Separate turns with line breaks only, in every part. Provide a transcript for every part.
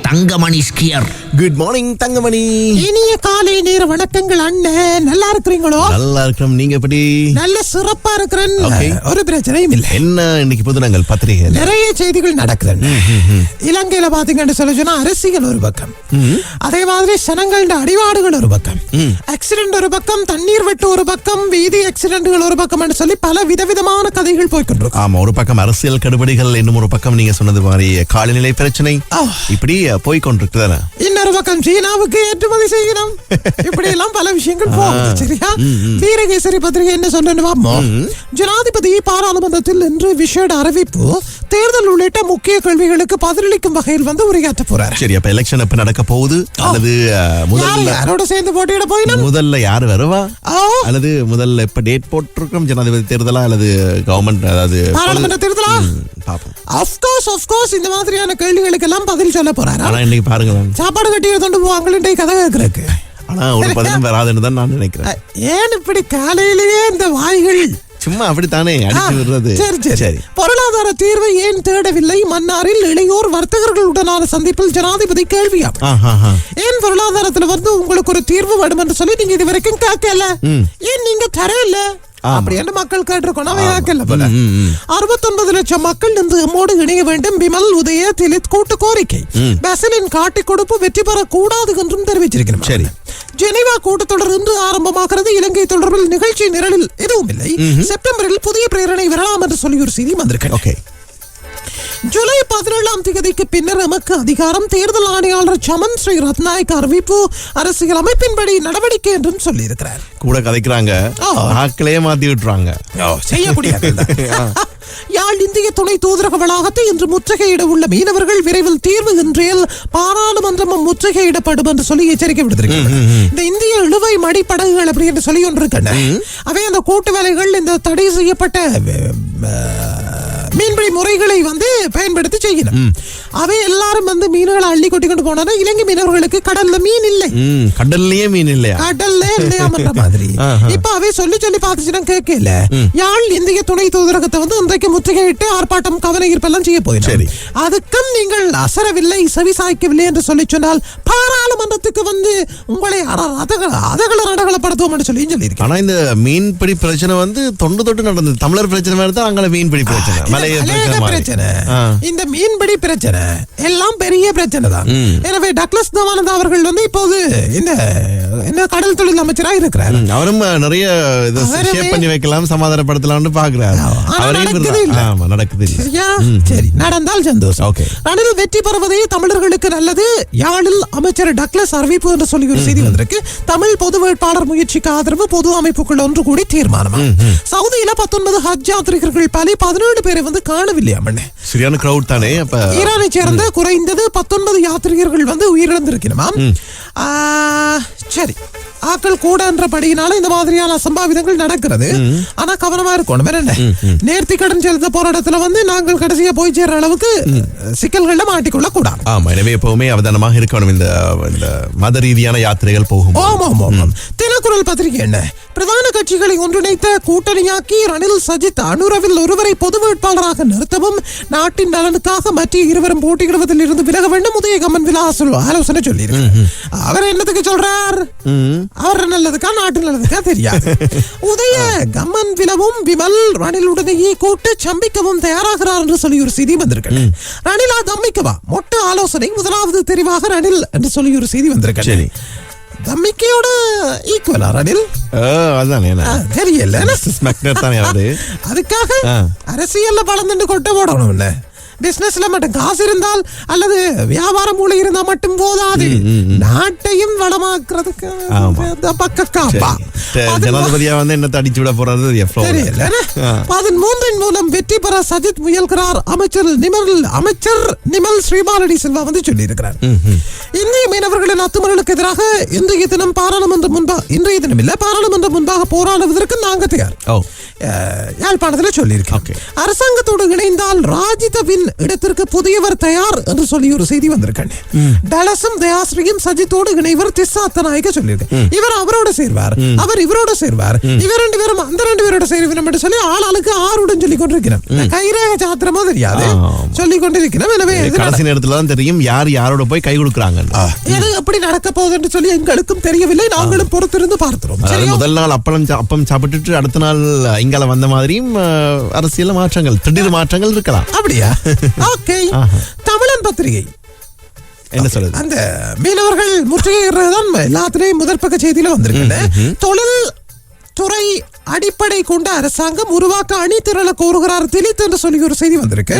Thangamani skier.
Good morning Thangamani.
இனிய காலை நேர வணக்கங்கள் அண்ணன் நல்லா இருக்கிறீங்களோ?
நல்லா இருக்கிறோம். நீங்க எப்படி?
நல்ல சிறப்பா இருக்கிறேன். ஒரு பிரச்சனையும் இல்லை.
என்ன இன்னைக்கு புது நாங்கள் பத்திரிகை?
நிறைய செய்திகள் நடக்குது இலங்கையில பாத்தீங்கன்னு சொல்ல சொன்னா அரசியல் ஒரு பக்கம். அதே மாதிரி சனங்களோட அடிவாடுகள் ஒரு பக்கம். ஆக்சிடென்ட் ஒரு பக்கம் தண்ணீர் வெட்டு ஒரு பக்கம் வீதி ஆக்சிடென்ட்கள் ஒரு பக்கம் சொல்லி பல விதவிதமான கதைகள் போய்கொண்டிருக்கும்
ஆமா ஒரு பக்கம் அரசியல் கடுபடிகள் இன்னும் ஒரு பக்கம் நீங்க சொன்னது மாதிரி காலநிலை பிரச்சனை. இப்படி போய் கொண்டிருக்குதானே
இன்னொரு பக்கம் சீனாவுக்கு ஏற்றுமதி செய்யணும். இப்படி எல்லாம் பல விஷயங்கள் போகுது சரியா? வீரகேசரி பத்திரிகை என்ன சொன்னு ஜனாதிபதி பாராளுமன்றத்தில் இன்று விஷேட அறிவிப்பு தேர்தல் உள்ளிட்ட முக்கிய கேள்விகளுக்கு பதிலளிக்கும் வகையில் வந்து உரையாற்ற போறாரு.
சரி அப்ப எலெக்ஷன் எப்ப நடக்க போகுது? அல்லது முதல்ல
யாரோட சேர்ந்து போட்டியிட போயினும்
முதல்ல யார் வருவா? அல்லது முதல்ல எப்ப டேட் போட்டிருக்கோம்? ஜனாதிபதி தேர்தலா? அல்லது கவர்மெண்ட் அதாவது
பாராளுமன்ற தேர்தலா?
பாப்போம்.
அப்கோர்ஸ் அப்கோர்ஸ் இந்த மாதிரியான கேள்விகளுக்கு எல்லாம் பதில் சொல்ல போறாரா?
ஆனா இன்னைக்கு பாருங்களேன்.
சாப்பாடு கட்டி எடுத்துட்டு போவாங்களே கதை கேட்கறதுக்கு.
ஆனா ஒரு பதிலும் வராதுன்னு தான் நான் நினைக்கிறேன்.
ஏன் இப்படி காலையிலேயே இந்த வாய்கள்
சும்மா அப்படித்தானே அடிச்சு விடுறது?
சரி சரி. பொருளாதார தீர்வை ஏன் தேடவில்லை? மன்னாரில் இளையோர் வர்த்தகர்களுடனான சந்திப்பில் ஜனாதிபதி கேள்வியா. ஏன் பொருளாதாரத்துல வந்து உங்களுக்கு ஒரு தீர்வு வேணும் என்று சொல்லி நீங்க இது வரைக்கும் கேட்கல ஏன் நீங்க தரல அப்படின்னு மக்கள் கேட்டிருக்கோம். அவை கேட்கல போல. அறுபத்தொன்பது லட்சம் மக்கள் இன்று எம்மோடு இணைய வேண்டும். விமல் உதய திலித் கூட்டு கோரிக்கை. பசிலின் காட்டி கொடுப்பு வெற்றி பெறக்கூடாது என்றும் தெரிவிச்சிருக்கிறோம்
சரி.
ஜெனீவா கூட்டத்தொடர் இன்று ஆரம்பமாகிறது. இலங்கை தொடர்பில் நிகழ்ச்சி நிரலில் எதுவும் இல்லை. செப்டம்பரில் புதிய பிரேரணை வரலாம் என்று சொல்லி ஒரு செய்தி வந்திருக்கிறது.
ஓகே.
ஜூலை பதினேழாம் தேதிக்கு பின்னர் எமக்கு அதிகாரம் தேர்தல் ஆணையாளர் சமன் ஸ்ரீ ரத்நாயக் அறிவிப்பு அரசியல் அமைப்பின்படி நடவடிக்கை என்றும் சொல்லியிருக்கிறார்.
கூட கதைக்கிறாங்க. ஆட்களே மாத்தி விட்டுறாங்க.
செய்யக்கூடிய யாழ் இந்திய துணை தூதரக வளாகத்தை இன்று முற்றுகையிட உள்ள மீனவர்கள் விரைவில் தீர்வு இன்றையில் பாராளுமன்றமும் முற்றுகையிடப்படும் என்று சொல்லி எச்சரிக்கை விடுத்திருக்கிறது இந்த இந்திய இழுவை மடி படகுகள் அப்படி என்று சொல்லி ஒன்று இருக்கின்றன அவை அந்த கூட்டு வேலைகள் இந்த தடை செய்யப்பட்ட மீன்பிடி முறைகளை வந்து பயன்படுத்தி செய்யணும் அவை எல்லாரும் வந்து மீன்களை அள்ளி கொட்டி கொண்டு போனா இலங்கை மீனவர்களுக்கு கடல்ல மீன் இல்லை.
கடல்லயே மீன் இல்லையா?
கடல்ல இல்லையாமன்ற மாதிரி. இப்ப அவை சொல்லி சொல்லி பார்த்துச்சுன்னா கேட்கல. யாழ் இந்திய துணை தூதரகத்தை வந்து இன்றைக்கு முற்றுகையிட்டு ஆர்ப்பாட்டம் கவன ஈர்ப்பெல்லாம் செய்ய. போயிடும் அதுக்கும் நீங்கள் அசரவில்லை செவி சாய்க்கவில்லை என்று சொல்லி சொன்னால் பாராளுமன்றத்துக்கு வந்து உங்களை அதகள அதகள நடகளப்படுத்துவோம் என்று சொல்லி சொல்லியிருக்கேன்.
ஆனா இந்த மீன்பிடி பிரச்சனை வந்து தொண்டு தொட்டு நடந்தது. தமிழர் பிரச்சனை மாதிரி தான் அங்கே மீன்பிடி பிரச்சனை. பிரச்சனை.
இந்த மீன்பிடி பிரச்சனை எல்லாம் பெரிய பிரச்சனை தான். எனவே டக்ளஸ் தவானந்தா அவர்கள் வந்து இப்போது இந்த இந்த கடல் தொழில் அமைச்சராக இருக்கிறார்.
அவரும் நிறைய பண்ணி வைக்கலாம் சமாதானப்படுத்தலாம்னு பாக்குறாரு அவரையும்
நடக்குது சரி நடந்தால் சந்தோஷம்.
Okay.
ரணில் வெற்றி பெறுவதே தமிழர்களுக்கு நல்லது. யாழில் அமைச்சர் டக்ளஸ் அறிவிப்பு என்று சொல்லி ஒரு செய்தி வந்திருக்கு. தமிழ் பொது வேட்பாளர் முயற்சிக்கு ஆதரவு பொது அமைப்புகள் ஒன்று கூடி தீர்மானமா? சவுதியில பத்தொன்பது ஹஜ் யாத்ரிகர்கள் பலி பதினேழு பேரை வந்து காணவில்லையா மண்ணே
சரியான கிரவுட் தானே அப்ப
ஈரானை சேர்ந்த குறைந்தது பத்தொன்பது யாத்ரிகர்கள் வந்து உயிரிழந்திருக்கணுமா சரி. ஆக்கள் கூடன்றபடியினால இந்த மாதிரியான அசம்பாவிதங்கள் நடக்கிறது. ஆனா கவனமா இருக்கணும். வேற என்ன? நேர்த்தி கடன் செலுத்த போற இடத்துல வந்து நாங்கள் கடைசியா போய் சேர்ற அளவுக்கு சிக்கல்கள்ல மாட்டிக்கொள்ள கூடாது.
ஆமா எனவே எப்பவுமே அவதானமாக இருக்கணும். இந்த மத ரீதியான யாத்திரைகள் போகும்
ஆமாம் ஆமாம் தினக்குரல் பத்திரிகை என்ன? பிரதான கட்சிகளை ஒன்றிணைத்த கூட்டணியாக்கி ரணில் சஜித் அனுரவில் ஒருவரை பொது வேட்பாளராக நிறுத்தவும் நாட்டின் நலனுக்காக மற்ற இருவரும் போட்டியிடுவதில் இருந்து விலக வேண்டும் உதயகமன் விலாஸ் ஆலோசனை சொல்லியிருக்கு அவர் என்னத்துக்கு சொல்றார்? அவர் நல்லதுக்கா நாட்டு நல்லதுக்கா தெரியாது. உதய கம்மன் விலவும் விமல் ரணிலுடனேயே கூட்டு சம்பிக்கவும் தயாராகிறார் என்று சொல்லி ஒரு செய்தி வந்திருக்கு ரணிலா தம்மிக்கவா? மொட்டு ஆலோசனை முதலாவது தெரிவாக ரணில் என்று சொல்லி ஒரு செய்தி வந்திருக்கு தம்மிக்கையோட ஈக்குவலா ரணில்? தெரியல. அதுக்காக. அரசியல்ல பழந்துட்டு கொட்ட போடணும் என்ன பிசினஸ்ல மட்டும் காசு இருந்தால் அல்லது வியாபார மூளை இருந்தா மட்டும் போதாது. நாட்டையும் வளமாக்குறதுக்கு
ஜனாதிபதியா வந்து என்ன அடிச்சு விட போறது
தெரியல பதிமூன்றின் மூலம் வெற்றி பெற சஜித் முயல்கிறார். அமைச்சர் நிமல் அமைச்சர் நிமல் ஸ்ரீபாலடி செல்வா வந்து சொல்லியிருக்கிறார். இந்திய மீனவர்களின் அத்துமீறலுக்கு எதிராக இன்றைய தினம் பாராளுமன்றம் முன்பாக இன்றைய தினம் இல்ல பாராளுமன்றம் முன்பாக போராடுவதற்கு நாங்க தயார். யாழ்ப்பாணத்தில் சொல்லியிருக்கேன்.
Okay.
அரசாங்கத்தோடு இணைந்தால் ராஜிதவின் இடத்திற்கு புதியவர் தயார் என்று சொல்லி ஒரு செய்தி வந்திருக்கேன் டலசும் தயாஸ்ரீயும் சஜித்தோடு இணைவர் திஸ்ஸாத்த நாயக சொல்லியிருக்கேன் இவர் அவரோட சேர்வார். அவர் இவரோட சேர்வார். இவர் ரெண்டு பேரும் அந்த ரெண்டு பேரோட சேர்வினம் என்று சொல்லி ஆளாளுக்கு ஆறுடன் சொல்லி கொண்டிருக்கிறோம் கைரேக சாத்திரமோ தெரியாது. சொல்லி கொண்டிருக்கிறோம் எனவே
கடைசி நேரத்துல தான் தெரியும் யார் யாரோட போய் கை கொடுக்குறாங்க
எது எப்படி நடக்க போகுது என்று சொல்லி எங்களுக்கும் தெரியவில்லை. நாங்களும் பொறுத்திருந்து பார்க்கிறோம்.
முதல் நாள் அப்பளம் அப்பம் சாப்பிட்டுட்டு அடுத்த நாள் இங்கால வந்த மாதிரியும் அரசியல் மாற்றங்கள் திடீர் மாற்றங்கள் இருக்கலாம்.
அப்படியா? ஓகே. தமிழன் பத்திரிகை.
என்ன சொல்றது?
அந்த மீனவர்கள் முற்றுகையிடுறதுதான் எல்லாத்திலையும் முதற்பக்க செய்தியில வந்திருக்கு தொழில் துறை அடிப்படை கொண்ட அரசாங்கம் உருவாக்க அணி திரள கோருகிறார். திலித் என்று சொல்லி ஒரு செய்தி வந்திருக்கு.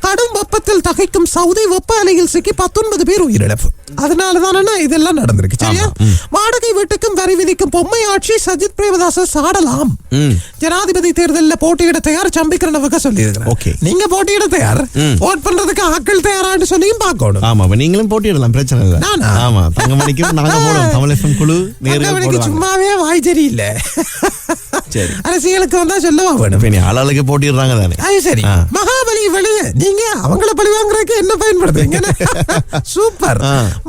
கடும் வெப்பத்தில் தகைக்கும் சவுதி வெப்ப அலையில் சிக்கி பத்தொன்பது பேர் உயிரிழப்பு. அதனாலதான இதெல்லாம் நடந்திருக்கு சரியா? வாடகை வீட்டுக்கும் வரி விதிக்கும் பொம்மை ஆட்சி சஜித் பிரேமதாச சாடலாம். ஜனாதிபதி தேர்தலில் போட்டியிட தயார் சம்பிக்கிறனவுக்கு சொல்லி. நீங்க போட்டியிட தயார். ஓட் பண்றதுக்கு ஆட்கள் தயாரான்னு சொல்லியும் பார்க்கணும்.
ஆமா நீங்களும் போட்டியிடலாம் பிரச்சனை இல்ல? ஆமா தங்கமணிக்கும் நாங்க போடுவோம் தமிழ் எஃப்எம் குழு நேரில்
சும்மாவே வாய் சரியில்லை.
சரி.
அரசியலுக்கு வந்தா சொல்லவா? வேணும்
நீ ஆளாளுக்கு போட்டிடுறாங்க தானே.
அது சரி. மகாபலி வெளிய நீங்க அவங்கள பழி வாங்குறதுக்கு என்ன பயன்படுத்துறீங்க? சூப்பர்.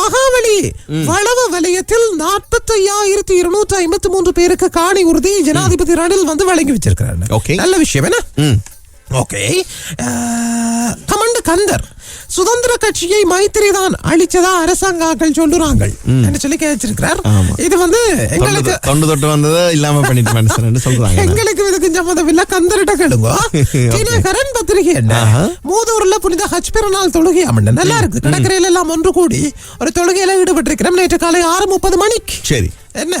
மகாபலி வளவ வலயத்தில் நாற்பத்தி ஐயாயிரத்தி இருநூற்றி ஐம்பத்தி மூன்று பேருக்கு காணி உறுதி. ஜனாதிபதி ரணில் வந்து வழங்கி வச்சிருக்கிறாரு. நல்ல விஷயம் என்ன. ஓகே. கமண்டு கந்தர். சுதந்திர கட்சியை மைத்திரி தான் அழிச்சதா அரசாங்காக்கள் சொல்லுறாங்க என்று சொல்லி கேச்சிருக்கிறார். இது வந்து எங்களுக்கு
தொண்டு தொட்டு வந்ததை இல்லாம பண்ணிட்டு மனுஷன் சொல்றாங்க.
எங்களுக்கு இதுக்கு சம்மந்தம் இல்ல கந்தரிட்ட கேளுங்க தினகரன் பத்திரிகை என்ன. மூதூர்ல புனித ஹஜ் பெருநாள் தொழுகை அமண்ட நல்லா இருக்கு கடற்கரையில எல்லாம் ஒன்று கூடி ஒரு தொழுகையில ஈடுபட்டிருக்கிறோம். நேற்று காலை ஆறு முப்பது மணிக்கு.
சரி.
என்ன?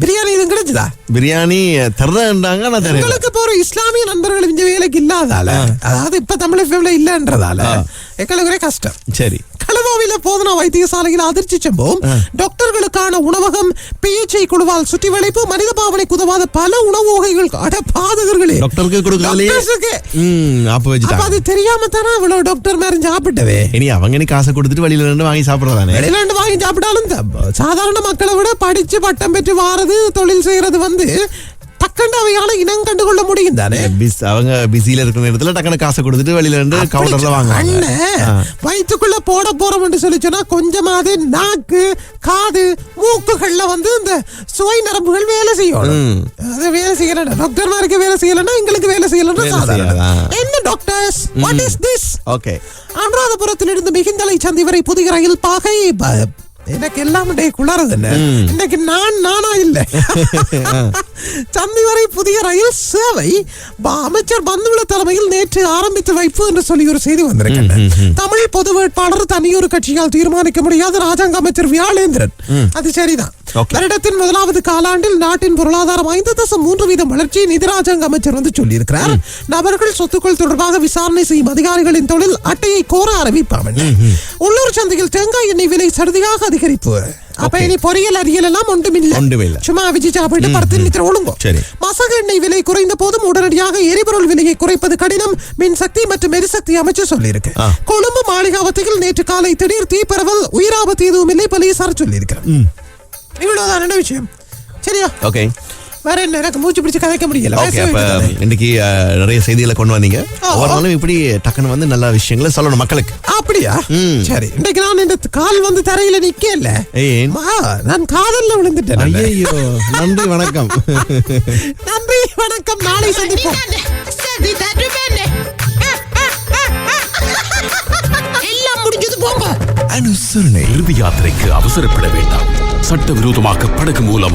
பிரியாணி இது கிடைச்சதா
பிரியாணி தர்றேன்றாங்க நான் தரேன்
போற இஸ்லாமிய நண்பர்கள் இந்த வேலைக்கு இல்லாதால அதாவது இப்ப தமிழ் இல்லன்றதால எங்களுக்கு கஷ்டம்.
சரி.
களவாவில போதனா வைத்தியசாலையில் அதிர்ச்சி சம்பவம் டாக்டர்களுக்கான உணவகம் பிஎச்ஐ குழுவால் சுற்றி வளைப்பு மனித பாவனைக்கு உதவாத பல உணவு வகைகள் அட பாதகர்களே. அது தெரியாம தானே இவ்வளவு டாக்டர் மாதிரி சாப்பிட்டவே
இனி அவங்க நீ காசை கொடுத்துட்டு வெளியில இருந்து வாங்கி சாப்பிடுறதானே?
வெளியில இருந்து வாங்கி சாப்பிட்டாலும் சாதாரண மக்களை விட படிச்சு பட்டம் பெற்று வாரது தொழில் செய்யறது வந்து டக்குன்னு அவையால இனம் கண்டுகொள்ள முடியும் தானே?
பிஸ் அவங்க பிஸியில இருக்கிற நேரத்துல டக்குனு காசை கொடுத்துட்டு வெளியில இருந்து கவுண்டர்ல
அண்ணன் வயிற்றுக்குள்ள போட போறோம் என்று சொல்லி சொன்னா கொஞ்சமாவது நாக்கு காது மூக்குகள்ல வந்து இந்த சுவை நரம்புகள் வேலை செய்யணும் அது வேலை செய்யணும் டாக்டர்மாருக்கு வேலை செய்யலன்னா எங்களுக்கு வேலை செய்யலன்னா சாதாரண? என்ன doctors? What is this
okay.
அனுராதபுரத்திலிருந்து Mihintale சந்தி வரை புதிய ரயில் பாகை எனக்கு எல்லாம் டே குளறுது என்ன? இன்னைக்கு நான் நானா இல்ல. சந்தி வரை புதிய ரயில் சேவை அமைச்சர் பந்துல தலைமையில் நேற்று ஆரம்பித்து வைப்பு என்று சொல்லி ஒரு செய்தி வந்திருக்கின்றன தமிழ் பொது வேட்பாளர் தனியொரு கட்சியால் தீர்மானிக்க முடியாத ராஜாங்க அமைச்சர் வியாழேந்திரன். அது சரிதான். வருடத்தின் முதலாவது காலாண்டில் நாட்டின் பொருளாதாரம் ஐந்து தசம் மூன்று வீதம் வளர்ச்சியை நிதி ராஜாங்க அமைச்சர் வந்து சொல்லியிருக்கிறார். நபர்கள் சொத்துக்கள் தொடர்பாக விசாரணை செய்யும் அதிகாரிகளின் தொழில் அட்டையை கோர அறிவிப்பாம் உள்ளூர் சந்தையில் தேங்காய் எண்ணெய் விலை சடுதியாக அதிகரிப்பு. அப்ப இனி பொரியல் அரியல் எல்லாம் ஒன்றுமில்லை.
ஒன்றுமில்லை.
சும்மா விஜி சாப்பிட்டு படத்தில் நித்திர ஒழுங்கும்
சரி.
மசக எண்ணெய் விலை குறைந்த போதும் உடனடியாக எரிபொருள் விலையை குறைப்பது கடினம் மின்சக்தி மற்றும் எரிசக்தி அமைச்சர் சொல்லியிருக்கு. கொழும்பு மாளிகாவத்தையில் நேற்று காலை திடீர் தீப்பரவல் உயிராபத்து எதுவும் இல்லை போலீசார் சொல்லியிருக்கிறார். இவ்வளவுதான். என்ன விஷயம்? சரியா?
ஓகே
வேற என்ன? எனக்கு மூச்சு பிடிச்சு கதைக்க முடியல.
ஓகே அப்ப. இன்னைக்கு நிறைய செய்திகளை கொண்டு வந்தீங்க. ஒவ்வொரு இப்படி டக்குன்னு வந்து நல்ல விஷயங்களை சொல்லணும் மக்களுக்கு.
அப்படியா. சரி இன்னைக்கு நான் இந்த கால் வந்து தரையில நிக்கல நான் காதல்ல விழுந்துட்டேன்.
ஐயோ நன்றி வணக்கம்.
நன்றி வணக்கம். நாளை சந்திப்போம். எல்லாம் முடிஞ்சது போங்க.
அனுசரணை இறுதி யாத்திரைக்கு அவசரப்பட வேண்டாம். சட்டவிரோதமாக படகு மூலம்